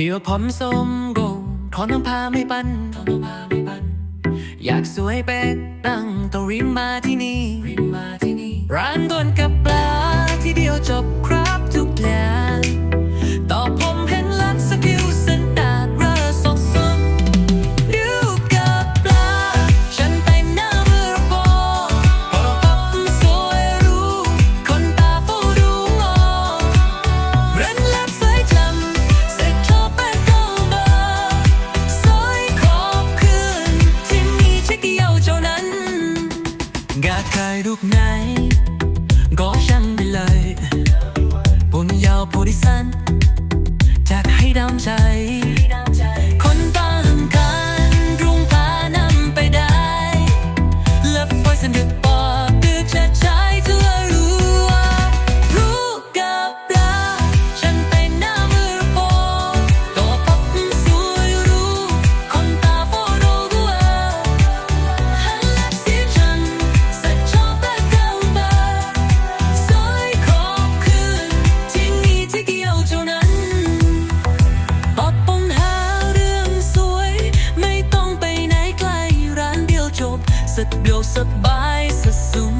เดี๋ยวผมสมกงขอน้ำพาไม่ปัน อยากสวยเป็ดตั้งตัวริมมาที่นี่ กใครลูกไหน ก็ช่างไปเลยปุ่นยาวโพดิสันจากให้ดำใจ คนตาหึงการรุ่งพานำไปได้ Love voice and the Sët blo, sët baj, së sumë